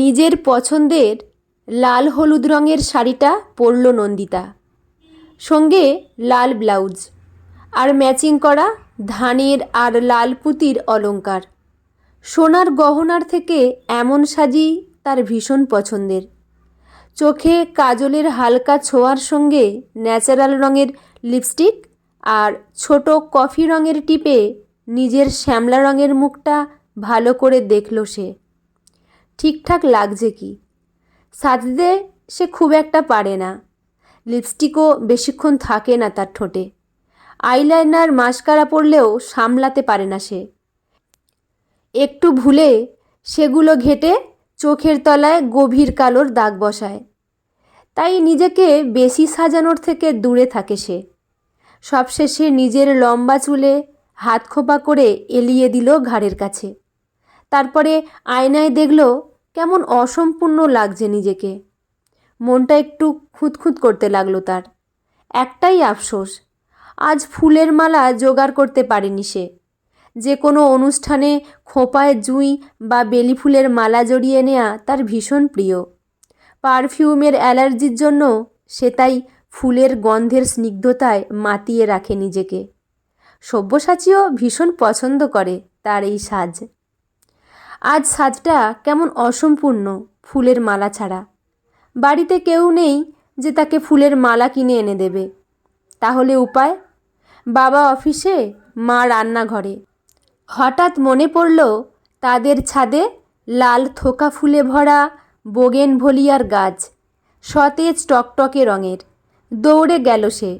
নিজের পছন্দের লাল হলুদ রঙের শাড়িটা পরল নন্দিতা। সঙ্গে লাল ব্লাউজ আর ম্যাচিং করা ধানের আর লাল পুঁতির অলংকার। সোনার গহনার থেকে এমন সাজি তার ভীষণ পছন্দের। চোখে কাজলের হালকা ছোঁয়ার সঙ্গে ন্যাচারাল রঙের লিপস্টিক আর ছোট কফি রঙের টিপে নিজের শ্যামলা রঙের মুখটা ভালো করে দেখল সে। ঠিকঠাক লাগছে কি? সাজতে সে খুব একটা পারে না। লিপস্টিকও বেশিক্ষণ থাকে না তার ঠোঁটে। আইলাইনার মাস্কারা পরলেও সামলাতে পারে না সে। একটু ভুলে সেগুলো ঘেটে চোখের তলায় গভীর কালোর দাগ বসায়। তাই নিজেকে বেশি সাজানোর থেকে দূরে থাকে সে। সবশেষে নিজের লম্বা চুলে হাত খোপা করে এলিয়ে দিল ঘাড়ের কাছে। তারপরে আয়নায় দেখল কেমন অসম্পূর্ণ লাগছে নিজেকে। মনটা একটু খুঁতখুত করতে লাগল তার। একটাই আফসোস, আজ ফুলের মালা জোগাড় করতে পারেনি সে। যে কোনো অনুষ্ঠানে খোঁপায় জুঁই বা বেলি ফুলের মালা জড়িয়ে নেওয়া তার ভীষণ প্রিয়। পারফিউমের অ্যালার্জির জন্য সে তাই ফুলের গন্ধের স্নিগ্ধতায় মাতিয়ে রাখে নিজেকে। সব্যসাচীও ভীষণ পছন্দ করে তার এই সাজ। আজ সাজটা কেমন অসম্পূর্ণ ফুলের মালা ছাড়া। বাড়িতে কেউ নেই যে তাকে ফুলের মালা কিনে এনে দেবে। তাহলে উপায়? বাবা অফিসে, মা রান্নাঘরে। হঠাৎ মনে পড়ল তাদের ছাদে লাল থোকা ফুলে ভরা বোগেন ভলিয়ার গাছ, সতেজ টকটকে রঙের। দৌড়ে গেল সে।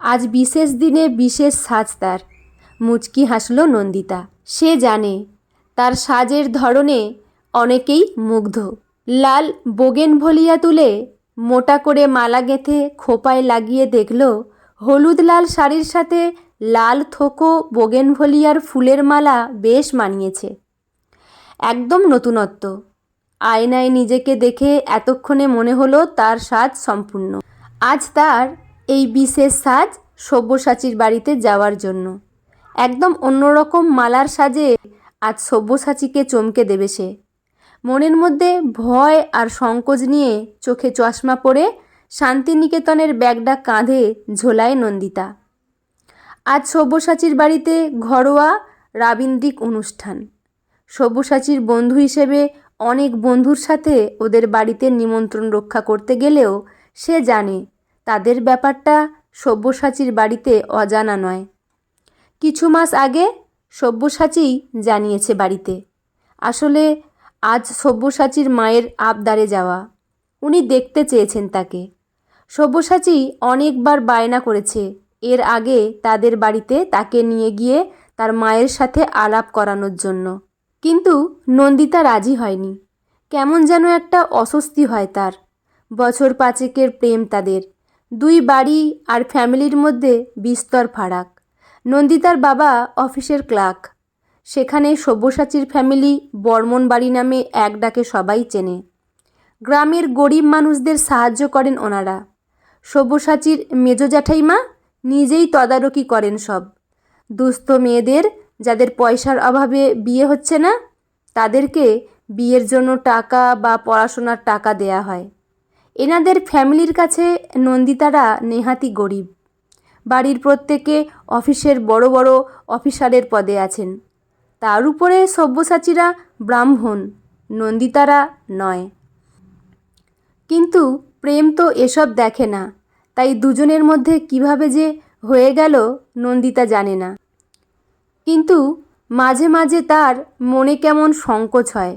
আজ বিশেষ দিনে বিশেষ সাজ তার। মুচকি হাসল নন্দিতা। সে জানে তার সাজের ধরনে অনেকেই মুগ্ধ। লাল বোগেন ভলিয়া তুলে মোটা করে মালা গেঁথে খোপায় লাগিয়ে দেখল, হলুদ লাল শাড়ির সাথে লাল থোকো বোগেনভলিয়ার ফুলের মালা বেশ মানিয়েছে। একদম নতুনত্ব। আয়নায় নিজেকে দেখে এতক্ষণে মনে হলো তার সাজ সম্পূর্ণ। আজ তার এই বিশেষ সাজ সব্যসাচীর বাড়িতে যাওয়ার জন্য। একদম অন্যরকম মালার সাজে আজ সব্যসাচীকে চমকে দেবে সে। মনের মধ্যে ভয় আর সংকোচ নিয়ে চোখে চশমা পরে শান্তিনিকেতনের ব্যাগটা কাঁধে ঝোলায় নন্দিতা। আজ সব্যসাচীর বাড়িতে ঘরোয়া রাবীন্দ্রিক অনুষ্ঠান। সব্যসাচীর বন্ধু হিসেবে অনেক বন্ধুর সাথে ওদের বাড়িতে নিমন্ত্রণ রক্ষা করতে গেলেও সে জানে তাদের ব্যাপারটা সব্যসাচীর বাড়িতে অজানা নয়। কিছু মাস আগে সব্যসাচী জানিয়েছে বাড়িতে। আসলে আজ সব্যসাচীর মায়ের আবদারে যাওয়া। উনি দেখতে চেয়েছেন তাকে। সব্যসাচী অনেকবার বায়না করেছে এর আগে তাদের বাড়িতে তাকে নিয়ে গিয়ে তার মায়ের সাথে আলাপ করানোর জন্য। কিন্তু নন্দিতা রাজি হয়নি। কেমন যেন একটা অস্বস্তি হয় তার। বছর পাঁচেকের প্রেম তাদের। দুই বাড়ি আর ফ্যামিলির মধ্যে বিস্তর ফারাক। নন্দিতার বাবা অফিসের ক্লার্ক। সেখানে সব্যসাচীর ফ্যামিলি বর্মন বাড়ি নামে এক ডাকে সবাই চেনে। গ্রামের গরিব মানুষদের সাহায্য করেন ওনারা। সব্যসাচীর মেজ জ্যাঠাইমা নিজেই তদারকি করেন সব। দুস্থ মেয়েদের যাদের পয়সার অভাবে বিয়ে হচ্ছে না, তাদেরকে বিয়ের জন্য টাকা বা পড়াশোনার টাকা দেয়া হয়। এনাদের ফ্যামিলির কাছে নন্দিতারা নেহাতি গরিব। বাড়ির প্রত্যেকে অফিসের বড় বড় অফিসারের পদে আছেন। তার উপরে সব্যসাচীরা ব্রাহ্মণ, নন্দিতারা নয়। কিন্তু প্রেম তো এসব দেখে না, তাই দুজনের মধ্যে কীভাবে যে হয়ে গেল নন্দিতা জানে না। কিন্তু মাঝে মাঝে তার মনে কেমন সংকোচ হয়।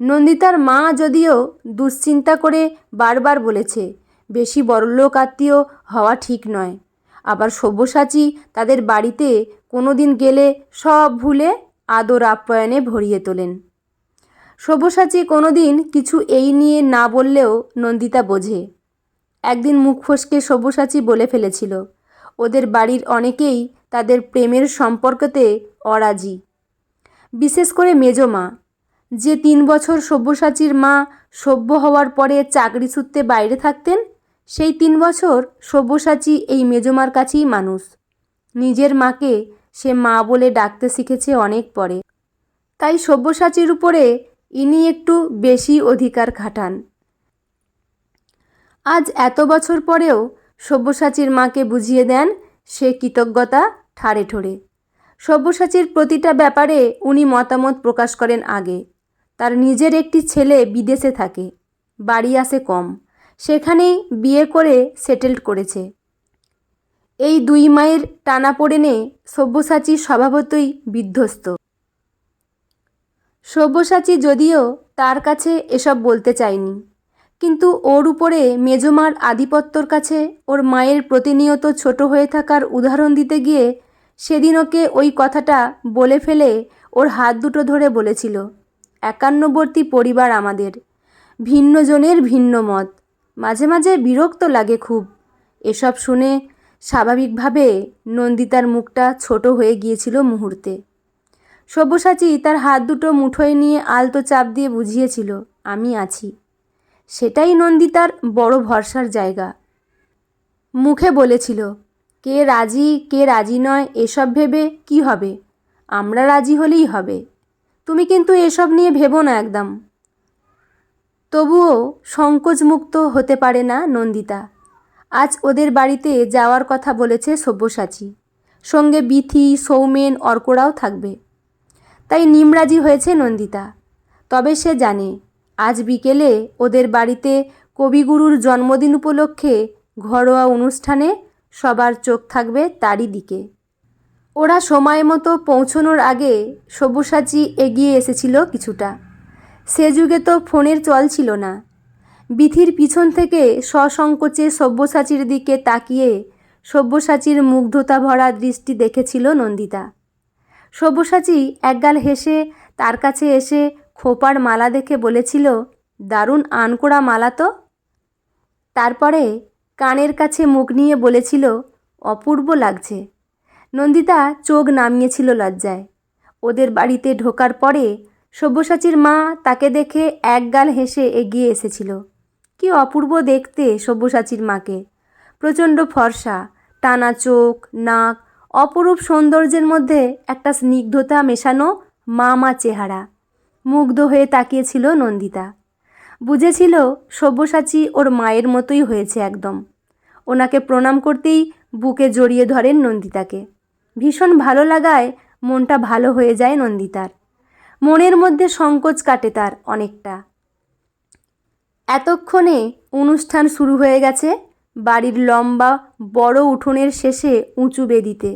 নন্দিতার মা যদিও দুশ্চিন্তা করে বারবার বলেছে, বেশি বড়লোক আত্মীয় হওয়া ঠিক নয়। আবার সব্যসাচী তাদের বাড়িতে কোনো দিন গেলে সব ভুলে আদর আপ্যায়নে ভরিয়ে তোলেন। সব্যসাচী কোনো দিন কিছু এই নিয়ে না বললেও নন্দিতা বোঝে। একদিন মুখ ফসকে সব্যসাচী বলে ফেলেছিল, ওদের বাড়ির অনেকেই তাদের প্রেমের সম্পর্কতে অরাজি। বিশেষ করে মেজো মা, যে তিন বছর সব্যসাচীর মা সভ্য হওয়ার পরে চাকরি সূত্রে বাইরে থাকতেন সেই তিন বছর সব্যসাচী এই মেজমার কাছেই মানুষ। নিজের মাকে সে মা বলে ডাকতে শিখেছে অনেক পরে। তাই সব্যসাচীর উপরে ইনি একটু বেশি অধিকার খাটান। আজ এত বছর পরেও সব্যসাচীর মাকে বুঝিয়ে দেন সে কৃতজ্ঞতা ঠাড়ে ঠোড়ে সব্যসাচীর প্রতিটা ব্যাপারে উনি মতামত প্রকাশ করেন আগে। তার নিজের একটি ছেলে বিদেশে থাকে, বাড়ি আসে কম। সেখানেই বিয়ে করে সেটেলড করেছে। এই দুই মায়ের টানাপোড়েনে সব্যসাচী স্বভাবতই বিধ্বস্ত। সব্যসাচী যদিও তার কাছে এসব বলতে চায়নি, কিন্তু ওর উপরে মেজমার আধিপত্যর কাছে ওর মায়ের প্রতিনিয়ত ছোট হয়ে থাকার উদাহরণ দিতে গিয়ে সেদিন ওকে ওই কথাটা বলে ফেলে ওর হাত দুটো ধরে বলেছিল, একান্নবর্তী পরিবার আমাদের ভিন্ন জনের ভিন্ন মত। মাঝে মাঝে বিরক্ত লাগে খুব। এসব শুনে স্বাভাবিকভাবে নন্দিতার মুখটা ছোট হয়ে গিয়েছিল মুহূর্তে। সব্যসাচী তার হাত দুটো মুঠোয় নিয়ে আলতো চাপ দিয়ে বুঝিয়েছিল, আমি আছি। সেটাই নন্দিতার বড় ভরসার জায়গা। মুখে বলেছিল, কে রাজি কে রাজি নয়, এসব ভেবে কি হবে? আমরা রাজি হলেই হবে। তুমি কিন্তু এসব নিয়ে ভেবো না একদম। তবুও সংকোচমুক্ত হতে পারে না নন্দিতা। আজ ওদের বাড়িতে যাওয়ার কথা বলেছে সব্যসাচী। সঙ্গে বিথি, সৌমেন, অর্করাও থাকবে। তাই নিমরাজি হয়েছে নন্দিতা। তবে সে জানে, আজ বিকেলে ওদের বাড়িতে কবিগুরুর জন্মদিন উপলক্ষে ঘরোয়া অনুষ্ঠানে সবার চোখ থাকবে তারই দিকে। ওরা সময় মতো পৌঁছনোর আগে সব্যসাচী এগিয়ে এসেছিল কিছুটা। সে যুগে তো ফোনের চল ছিল না। বিথির পিছন থেকে সসংকোচে সব্যসাচীর দিকে তাকিয়ে সব্যসাচীর মুগ্ধতা ভরা দৃষ্টি দেখেছিল নন্দিতা। সব্যসাচী একগাল হেসে তার কাছে এসে খোপার মালা দেখে বলেছিল, দারুণ আনকোড়া মালা তো। তারপরে কানের কাছে মুখ নিয়ে বলেছিল, অপূর্ব লাগছে। নন্দিতা চোখ নামিয়েছিল লজ্জায়। ওদের বাড়িতে ঢোকার পরে সব্যসাচীর মা তাকে দেখে একগাল হেসে এগিয়ে এসেছিল। কি অপূর্ব দেখতে সব্যসাচীর মাকে। প্রচণ্ড ফর্সা, টানা চোখ, নাক, অপরূপ সৌন্দর্যের মধ্যে একটা স্নিগ্ধতা মেশানো মা মা চেহারা। মুগ্ধ হয়ে তাকিয়েছিল নন্দিতা। বুঝেছিল সব্যসাচী ওর মায়ের মতোই হয়েছে একদম। ওনাকে প্রণাম করতেই বুকে জড়িয়ে ধরেন নন্দিতাকে। ভীষণ ভালো লাগায় মনটা ভালো হয়ে যায় নন্দিতার। মনের মধ্যে সংকোচ কাটে তার অনেকটা। এতক্ষণে অনুষ্ঠান শুরু হয়ে গেছে বাড়ির লম্বা বড় উঠোনের শেষে উঁচু বেদিতে।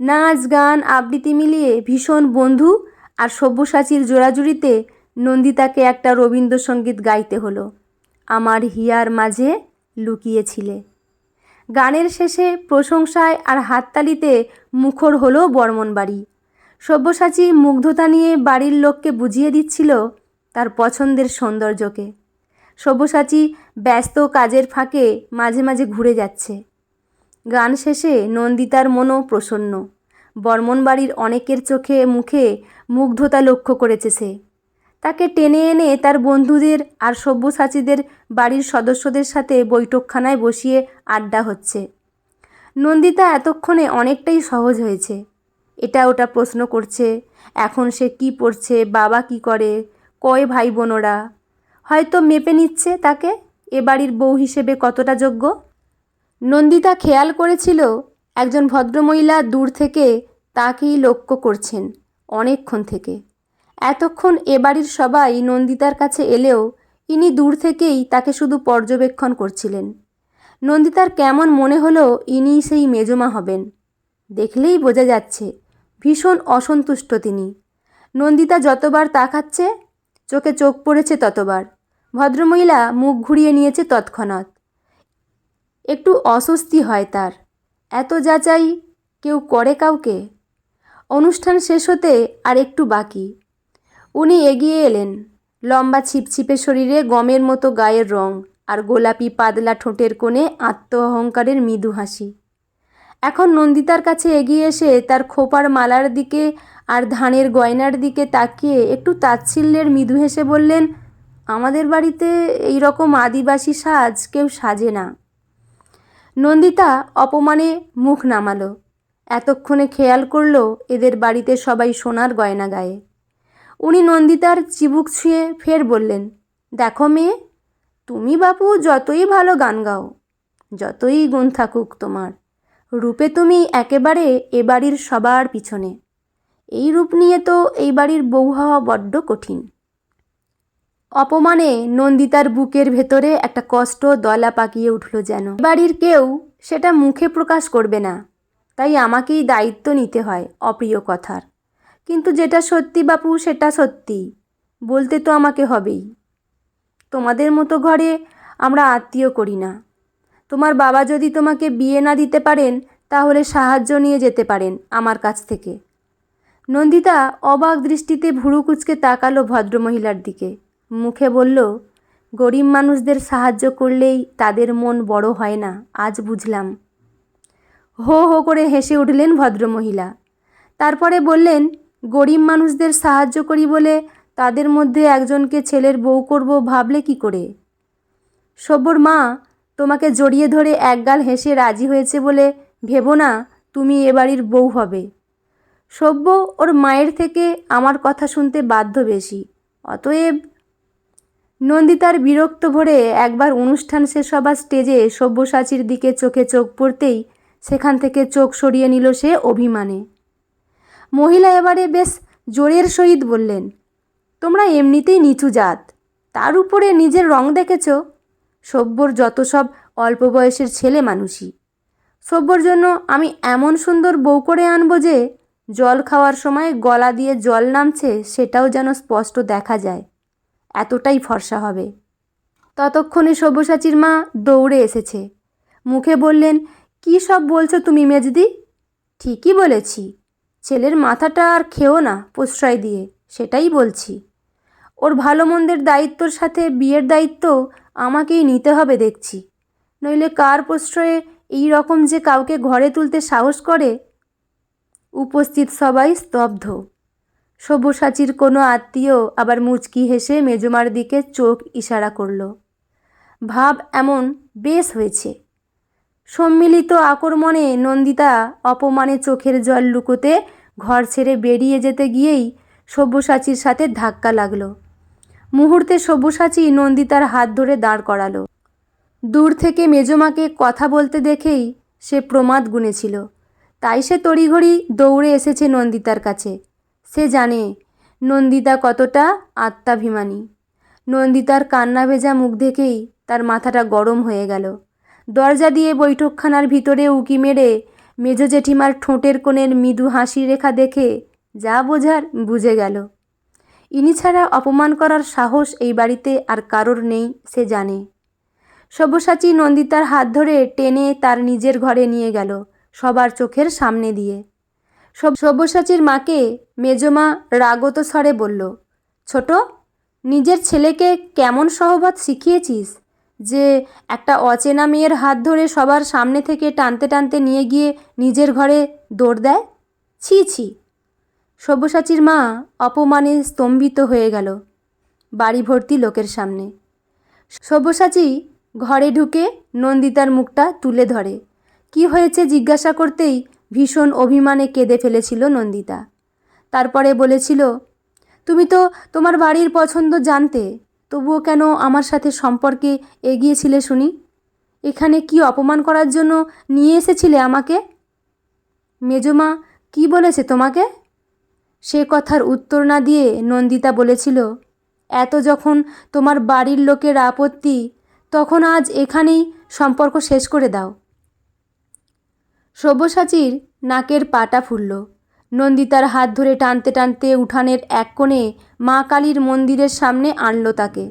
নাচ, গান, আবৃত্তি মিলিয়ে ভীষণ বন্ধু আর সব্যসাচীর জোড়াজুড়িতে নন্দিতাকে একটা রবীন্দ্রসঙ্গীত গাইতে হলো। আমার হিয়ার মাঝে লুকিয়েছিলে। গানের শেষে প্রশংসায় আর হাততালিতে মুখর হলো বর্মনবাড়ি সব্যসাচী মুগ্ধতা নিয়ে বাড়ির লোককে বুঝিয়ে দিচ্ছিল তার পছন্দের সৌন্দর্যকে। সব্যসাচী ব্যস্ত কাজের ফাঁকে মাঝে মাঝে ঘুরে যাচ্ছে। গান শেষে নন্দিতার মনও প্রসন্ন। বর্মন বাড়ির অনেকের চোখে মুখে মুগ্ধতা লক্ষ্য করেছে সে। তাকে টেনে এনে তার বন্ধুদের আর সব্যসাচীদের বাড়ির সদস্যদের সাথে বৈঠকখানায় বসিয়ে আড্ডা হচ্ছে। নন্দিতা এতক্ষণে অনেকটাই সহজ হয়েছে। এটা ওটা প্রশ্ন করছে, এখন সে কি পড়ছে, বাবা কি করে, কয় ভাই বোনরা হয়তো মেপে নিচ্ছে তাকে, এ বাড়ির বউ হিসেবে কতটা যোগ্য? নন্দিতা খেয়াল করেছিল, একজন ভদ্রমহিলা দূর থেকে তাকেই লক্ষ্য করছেন, অনেকক্ষণ থেকে। এতক্ষণ এ বাড়ির সবাই নন্দিতার কাছে এলেও ইনি দূর থেকেই তাকে শুধু পর্যবেক্ষণ করছিলেন। নন্দিতার কেমন মনে হলো ইনি সেই মেজমা হবেন, দেখলেই বোঝা যাচ্ছে ভীষণ অসন্তুষ্ট তিনি। নন্দিতা যতবার তাকাচ্ছে, চোখে চোখ পড়েছে ততবার। ভদ্রমহিলা মুখ ঘুরিয়ে নিয়েছে তৎক্ষণাৎ। একটু অস্বস্তি হয় তার। এত যাচাই কেউ করে কাউকে? অনুষ্ঠান শেষ হতে আর একটু বাকি। উনি এগিয়ে এলেন। লম্বা ছিপছিপে শরীরে গমের মতো গায়ের রং আর গোলাপি পাতলা ঠোঁটের কোণে আত্ম অহংকারের মৃদু হাসি। এখন নন্দিতার কাছে এগিয়ে এসে তার খোপার মালার দিকে আর ধানের গয়নার দিকে তাকিয়ে একটু তাচ্ছিল্যের মৃদু হেসে বললেন, আমাদের বাড়িতে এই রকম আদিবাসী সাজ কেউ সাজে না। নন্দিতা অপমানে মুখ নামালো, এতক্ষণে খেয়াল করল এদের বাড়িতে সবাই সোনার গয়না গায়ে। উনি নন্দিতার চিবুক ছুঁয়ে ফের বললেন, দেখো মেয়ে, তুমি বাপু যতই ভালো গান গাও, যতই গুণ থাকুক তোমার রূপে তুমি একেবারে এ বাড়ির সবার পিছনে। এই রূপ নিয়ে তো এই বাড়ির বউ হওয়া বড্ড কঠিন। অপমানে নন্দিতার বুকের ভেতরে একটা কষ্ট দলা পাকিয়ে উঠল যেন। বাড়ির কেউ সেটা মুখে প্রকাশ করবে না, তাই আমাকেই দায়িত্ব নিতে হয় অপ্রিয় কথার। কিন্তু যেটা সত্যি বাপু, সেটা সত্যি, বলতে তো আমাকে হবেই। তোমাদের মতো ঘরে আমরা আত্মীয় করি না। তোমার বাবা যদি তোমাকে বিয়ে না দিতে পারেন, তাহলে সাহায্য নিয়ে যেতে পারেন আমার কাছ থেকে। নন্দিতা অবাক দৃষ্টিতে ভুরু কুচকে তাকালো ভদ্রমহিলার দিকে। মুখে বলল, গরিব মানুষদের সাহায্য করলেই তাদের মন বড় হয় না, আজ বুঝলাম। হো হো করে হেসে উঠলেন ভদ্রমহিলা। তারপরে বললেন, গরিব মানুষদের সাহায্য করি বলে তাদের মধ্যে একজনকে ছেলের বউ করব ভাবলে কি করে? সব্যর মা তোমাকে জড়িয়ে ধরে একগাল হেসে রাজি হয়েছে বলে ভেবো না, তুমি এ বাড়ির বউ হবে। সব্য ওর মায়ের থেকে আমার কথা শুনতে বাধ্য বেশি। অতএব নন্দিতার বিরক্ত ভরে একবার অনুষ্ঠান শেষ হবার স্টেজে সব্যসাচীর দিকে চোখে চোখ পড়তেই সেখান থেকে চোখ সরিয়ে নিল সে অভিমানে। মহিলা এবারে বেশ জোরের সহিত বললেন, তোমরা এমনিতেই নিচু জাত, তার উপরে নিজের রং দেখেছ? সভ্যর যত সব অল্প বয়সের ছেলে মানুষই। সভ্যর জন্য আমি এমন সুন্দর বউ করে আনব যে, জল খাওয়ার সময় গলা দিয়ে জল নামছে সেটাও যেন স্পষ্ট দেখা যায়। এতটাই ফর্সা হবে। ততক্ষণে সব্যসাচীর মা দৌড়ে এসেছে। মুখে বললেন, কী সব বলছো তুমি মেজদি? ঠিকই বলেছি। ছেলের মাথাটা আর খেও না প্রশ্রয় দিয়ে, সেটাই বলছি। ওর ভালো মন্দের দায়িত্বর সাথে বিয়ের দায়িত্ব আমাকেই নিতে হবে দেখছি। নইলে কার প্রশ্রয়ে এই রকম যে কাউকে ঘরে তুলতে সাহস করে? উপস্থিত সবাই স্তব্ধ। সব্যসাচীর কোনো আত্মীয় আবার মুচকি হেসে মেজমার দিকে চোখ ইশারা করল। ভাব এমন বেশ হয়েছে। সম্মিলিত আকর্মণে নন্দিতা অপমানে চোখের জল লুকোতে ঘর ছেড়ে বেরিয়ে যেতে গিয়েই সব্যসাচীর সাথে ধাক্কা লাগল। মুহূর্তে সব্যসাচী নন্দিতার হাত ধরে দাঁড় করালো। দূর থেকে মেজমাকে কথা বলতে দেখেই সে প্রমাদ গুনেছিল। তাই সে তড়িঘড়ি দৌড়ে এসেছে নন্দিতার কাছে। সে জানে নন্দিতা কতটা আত্মাভিমানী। নন্দিতার কান্না ভেজা মুখ দেখেই তার মাথাটা গরম হয়ে গেল। দরজা দিয়ে বৈঠকখানার ভিতরে উকি মেরে মেজ জেঠিমার ঠোঁটের কোণের মৃদু হাসি রেখা দেখে যা বোঝার বুঝে গেল। ইনি ছাড়া অপমান করার সাহস এই বাড়িতে আর কারোর নেই, সে জানে। সব্যসাচী নন্দিতার হাত ধরে টেনে তার নিজের ঘরে নিয়ে গেল, সবার চোখের সামনে দিয়ে। সব সব্যসাচীর মাকে মেজমা রাগত স্বরে বলল, ছোট, নিজের ছেলেকে কেমন সহবত শিখিয়েছিস যে একটা অচেনা মেয়ের হাত ধরে সবার সামনে থেকে টানতে টানতে নিয়ে গিয়ে নিজের ঘরে দৌড় দেয়? ছি ছি। সব্যসাচীর মা অপমানে স্তম্ভিত হয়ে গেল বাড়ি ভর্তি লোকের সামনে। সব্যসাচী ঘরে ঢুকে নন্দিতার মুখটা তুলে ধরে। কি হয়েছে জিজ্ঞাসা করতেই ভীষণ অভিমানে কেঁদে ফেলেছিল নন্দিতা। তারপরে বলেছিল, তুমি তো তোমার বাড়ির পছন্দ জানতে, তবুও কেন আমার সাথে সম্পর্কে এগিয়েছিলে শুনি? এখানে কি অপমান করার জন্য নিয়ে এসেছিলে আমাকে? মেজমা কি বলেছে তোমাকে? সে কথার উত্তর না দিয়ে নন্দিতা বলেছিল, এত যখন তোমার বাড়ির লোকের আপত্তি, তখন আজ এখানেই সম্পর্ক শেষ করে দাও সব্যসাচীর নাকের পাটা ফুলল। নন্দিতার হাত ধরে টানতে টানতে উঠানের এক কোণে মা কালীর মন্দিরের সামনে আনলো তাকে।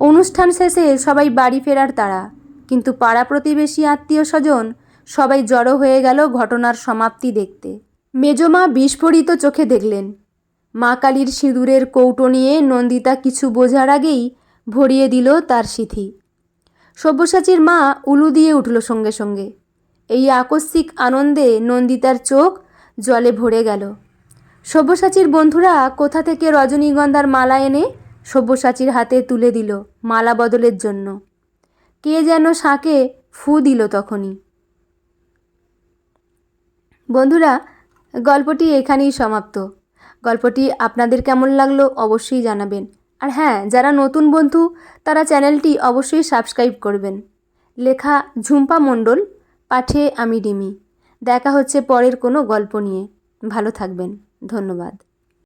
অনুষ্ঠান শেষে সবাই বাড়ি ফেরার তারা কিন্তু পাড়া প্রতিবেশী আত্মীয় স্বজন সবাই জড়ো হয়ে গেল ঘটনার সমাপ্তি দেখতে। মেজমা বিস্ফোরিত চোখে দেখলেন। মা কালীর সিঁদুরের কৌটো নিয়ে নন্দিতা কিছু বোঝার আগেই ভরিয়ে দিল তার সিথি। সব্যসাচীর মা উলু দিয়ে উঠল সঙ্গে সঙ্গে। এই আকস্মিক আনন্দে নন্দিতার চোখ জলে ভরে গেল। সব্যসাচীর বন্ধুরা কোথা থেকে রজনীগন্ধার মালা এনে সব্যসাচীর হাতে তুলে দিল মালা বদলের জন্য। কে যেন শাঁকে ফু দিল তখনই। বন্ধুরা গল্পটি এখানেই সমাপ্ত। গল্পটি আপনাদের কেমন লাগল অবশ্যই জানাবেন। আর হ্যাঁ যারা নতুন বন্ধু, তারা চ্যানেলটি অবশ্যই সাবস্ক্রাইব করবেন। লেখা ঝুম্পা মণ্ডল, পাঠে আমি ডিমি। দেখা হচ্ছে পরের কোনো গল্প নিয়ে। ভালো থাকবেন। ধন্যবাদ।